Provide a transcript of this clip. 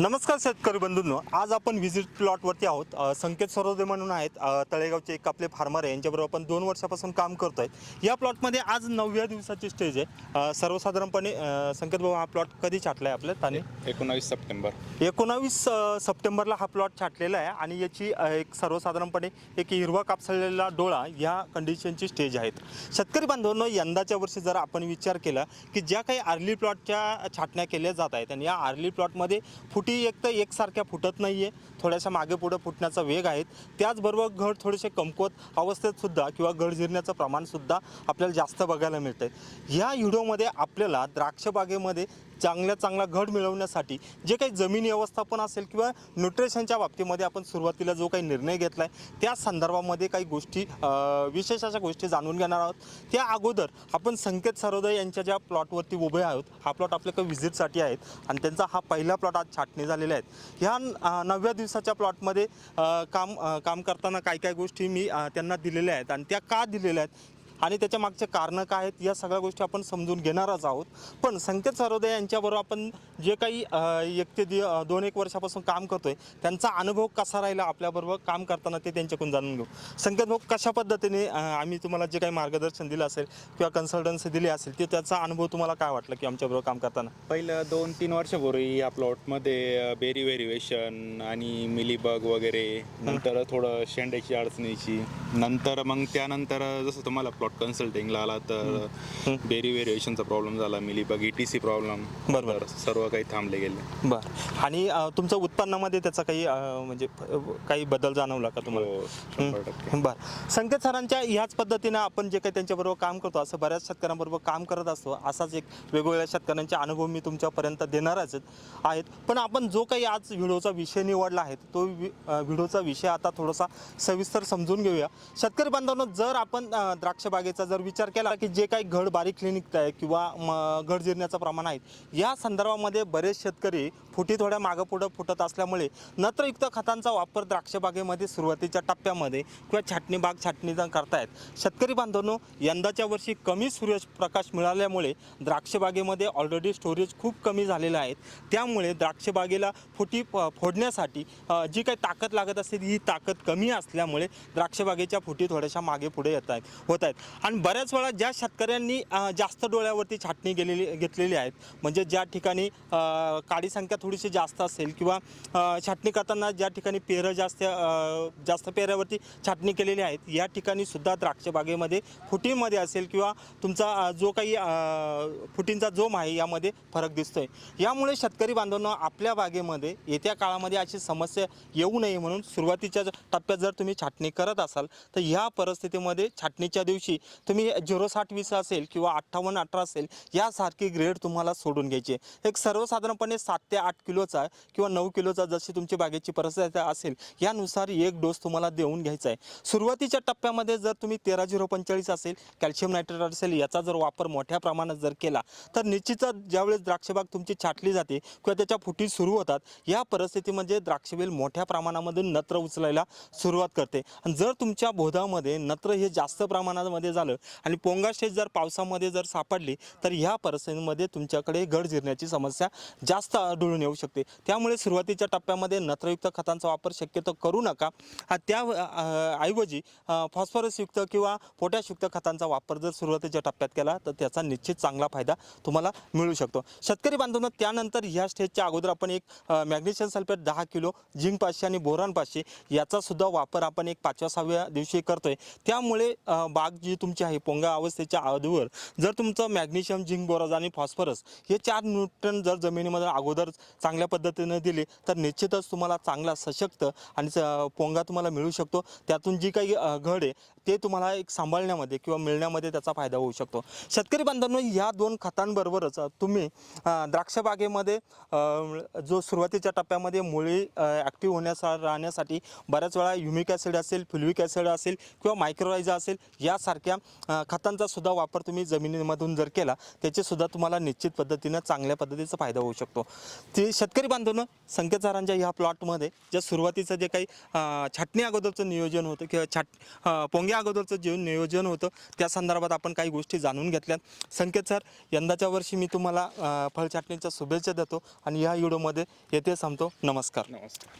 नमस्कार शेतकरी बंधूंनो आज आपण व्हिजिट प्लॉटवरती आहोत. संकेत सरोदे म्हणून आहेत. तळेगावचे एक आपले फार्मर आहे. यांच्याबरोबर आपण दोन वर्षापासून काम करतोय. या प्लॉटमध्ये आज नवव्या दिवसाची स्टेज आहे. सर्वसाधारणपणे संकेत भाऊ हा प्लॉट कधी छाटला आहे आपल्या ताने एकोणावीस सप्टेंबर. एकोणावीस सप्टेंबरला हा प्लॉट छाटलेला आहे आणि याची एक सर्वसाधारणपणे एक हिरवा कापसलेला डोळा या कंडिशनची स्टेज आहेत. शेतकरी बांधवांनो यंदाच्या वर्षी जर आपण विचार केला की ज्या काही आर्ली प्लॉटच्या छाटण्या केल्या जात आहेत आणि या आर्ली प्लॉटमध्ये फुटी एक तर एकसारख्या फुटत नाही आहे थोड्याशा मागे पुढं फुटण्याचा वेग आहेत. त्याचबरोबर घड थोडेसे कमकुवत अवस्थेतसुद्धा किंवा घड जिरण्याचं प्रमाणसुद्धा आपल्याला जास्त बघायला मिळतं आहे ह्या व्हिडिओमध्ये आपल्याला द्राक्षबागेमध्ये चांगल्या चांगला घड मिळवण्यासाठी जे काही जमीन व्यवस्थापन असेल किंवा न्यूट्रिशनच्या बाबतीमध्ये आपण सुरुवातीला जो काही निर्णय घेतला आहे त्या संदर्भामध्ये काही गोष्टी विशेष अशा गोष्टी जाणून घेणार आहोत. त्या अगोदर आपण संकेत सरोदय यांच्या ज्या प्लॉटवरती उभे आहोत हा प्लॉट आपल्या काही व्हिजिटसाठी आहेत आणि त्यांचा हा पहिला प्लॉट आज छाटणी झालेला आहेत ह्या नवव्या दिवसाच्या प्लॉटमध्ये काम काम करताना काय काय गोष्टी मी त्यांना दिलेल्या आहेत आणि त्या का दिलेल्या आहेत आणि त्याच्या मागचे कारणं काय आहेत या सगळ्या गोष्टी आपण समजून घेणारच आहोत. पण संकेत सरोदे यांच्याबरोबर आपण जे काही एक ते दि दोन एक वर्षापासून काम करतोय त्यांचा अनुभव कसा राहिला आपल्याबरोबर काम करताना ते त्यांच्याकडून जाणून घेऊ. संकेत भाऊ कशा पद्धतीने आम्ही तुम्हाला जे काही मार्गदर्शन दिलं असेल किंवा कन्सल्टन्सी दिली असेल ते त्याचा अनुभव तुम्हाला काय वाटलं की आमच्याबरोबर काम करताना? पहिलं दोन तीन वर्षापूर्वी या प्लॉटमध्ये बेरी व्हेरिएशन आणि मिलीबग वगैरे नंतर थोडं शेंड्याची अडचणीची नंतर मग त्यानंतर जसं तुम्हाला प्लॉट कन्सल्टिंगला आला तर बेरी व्हेरिएशनचा प्रॉब्लेम झाला mealybug E T C problem बरोबर. सर्व काही थांबले गेले. बरं. आणि तुमचं उत्पन्नामध्ये त्याचा काही म्हणजे काही बदल जाणवला का तुम्हाला? हो बर. संकेत सरांच्या ह्याच पद्धतीनं आपण जे काही त्यांच्याबरोबर काम करतो असं बऱ्याच शेतकऱ्यांबरोबर काम करत असतो असाच एक वेगवेगळ्या शेतकऱ्यांचे अनुभव मी तुमच्यापर्यंत देणारच आहेत. पण आपण जो काही आज व्हिडिओचा विषय निवडला आहे तो व्हिडिओचा विषय आता थोडासा सविस्तर समजून घेऊया. शेतकरी बांधवांनो जर आपण द्राक्ष बागेचा जर विचार केला की जे काही घड बारीक निघत आहे किंवा म- घड जिरण्याचं प्रमाण आहे या संदर्भामध्ये बरेच शेतकरी फुटी थोड्या मागं पुढं फुटत असल्यामुळे नत्रयुक्त खतांचा वापर द्राक्ष बागेमध्ये सुरुवातीच्या टप्प्यामध्ये किंवा छाटणी बाग छाटणी करतायत. शेतकरी बांधवांनो यंदाच्या वर्षी कमी सूर्यप्रकाश मिळाल्यामुळे द्राक्ष बागेमध्ये ऑलरेडी स्टोरेज खूप कमी झालेलं आहे. त्यामुळे द्राक्ष बागेला फुटी फोडण्यासाठी जी काही ताकद लागत असते ही ताकद कमी असल्यामुळे द्राक्ष बागेच्या फुटी थोड्याशा मागे पुढे येत आहेत होत आहेत आणि बऱ्याच वेळा ज्या शेतकऱ्यांनी जास्त डोळ्यावरती छाटणी गेलेली घेतलेली आहेत म्हणजे ज्या ठिकाणी काडी संख्या थोडीशी जास्त असेल किंवा छाटणी करताना ज्या ठिकाणी पेरं जास्त जास्त पेऱ्यावरती छाटणी केलेली आहेत या ठिकाणी सुद्धा द्राक्ष बागेमध्ये फुटीमध्ये असेल किंवा तुमचा जो काही फुटींचा जोम आहे यामध्ये फरक दिसतोय. यामुळे शेतकरी बांधवांना आपल्या बागेमध्ये येत्या काळामध्ये अशी समस्या येऊ नये म्हणून सुरुवातीच्या टप्प्यात जर तुम्ही छाटणी करत असाल तर ह्या परिस्थितीमध्ये छाटणीच्या दिवशी तुम्ही झिरो साठ वीस असेल किंवा अठ्ठावन्न अठरा असेल यासारखी ग्रेड तुम्हाला सोडून घ्यायची एक सर्वसाधारणपणे सात ते आठ किलोचा किंवा नऊ किलोचा जशी तुमची बागेची परिस्थिती असेल यानुसार एक डोस तुम्हाला देऊन घ्यायचा आहे. सुरुवातीच्या टप्प्यामध्ये जर तुम्ही तेरा झिरो पंचेचाळीस असेल कॅल्शियम नायट्रेट असेल याचा जर वापर मोठ्या प्रमाणात जर केला तर निश्चितच ज्यावेळेस द्राक्षबाग तुमची छाटली जाते किंवा त्याच्या फुटी सुरू होतात या परिस्थितीमध्ये द्राक्षवेल मोठ्या प्रमाणामध्ये नत्र उचलायला सुरुवात करते. आणि जर तुमच्या बोधामध्ये नत्र हे जास्त प्रमाणामध्ये झालं आणि पोंगा स्टेज जर पावसामध्ये जर सापडली तर ह्या परिस्थितीमध्ये तुमच्याकडे घड जिरण्याची समस्या जास्त आढळून येऊ शकते. त्यामुळे सुरुवातीच्या टप्प्यामध्ये नत्रयुक्त खतांचा वापर शक्यतो करू नका. त्या ऐवजी फॉस्फरसयुक्त किंवा पोटॅशयुक्त खतांचा वापर जर सुरुवातीच्या टप्प्यात केला तर त्याचा निश्चित चांगला फायदा तुम्हाला मिळू शकतो. शेतकरी बांधवांना त्यानंतर ह्या स्टेजच्या अगोदर आपण एक मॅग्नेशियम सल्फेट दहा किलो झिंक पाचशे आणि बोरान पाचशे याचासुद्धा वापर आपण एक पाचव्या सहाव्या दिवशी करतोय. त्यामुळे बाग जी तुमची आहे पोंगा अवस्थेच्या आधीवर. जर तुमचं मॅग्नेशियम झिंक बोराज आणि फॉस्फरस हे चार न्यूट्रन जर जमिनीमध्ये अगोदर चांगल्या पद्धतीने दिले तर निश्चितच तुम्हाला चांगला सशक्त आणि पोंगा तुम्हाला मिळू शकतो. त्यातून जी काही घड आहे ते तुम्हाला एक सांभाळण्यामध्ये किंवा मिळण्यामध्ये त्याचा फायदा होऊ शकतो. शेतकरी बांधवांनो या दोन खतांबरोबरच तुम्ही द्राक्षबागेमध्ये द्राक्ष बागेमध्ये जो सुरुवातीच्या टप्प्यामध्ये मुळी ॲक्टिव्ह होण्यासा राहण्यासाठी बऱ्याच वेळा युमिक ॲसिड असेल फ्युल्विक ॲसिड असेल किंवा मायक्रोरायझा असेल यासारख्या खतांचा सुद्धा वापर तुम्ही जमिनीमधून जर केला त्याचेसुद्धा तुम्हाला निश्चित पद्धतीनं चांगल्या पद्धतीचा फायदा होऊ शकतो. ते शेतकरी बांधवांनो संकेतसारांच्या ह्या प्लॉटमध्ये ज्या सुरुवातीचं जे काही छाटणी अगोदरचं नियोजन होतं किंवा छाट पोंग्या अगोदरचं जे नियोजन होतं त्या संदर्भात आपण काही गोष्टी जाणून घेतल्यात. संकेत सर यंदाच्या वर्षी मी तुम्हाला अं, फळचाटणीच्या शुभेच्छा देतो आणि या व्हिडिओमध्ये येथे थांबतो. नमस्कार. नमस्कार.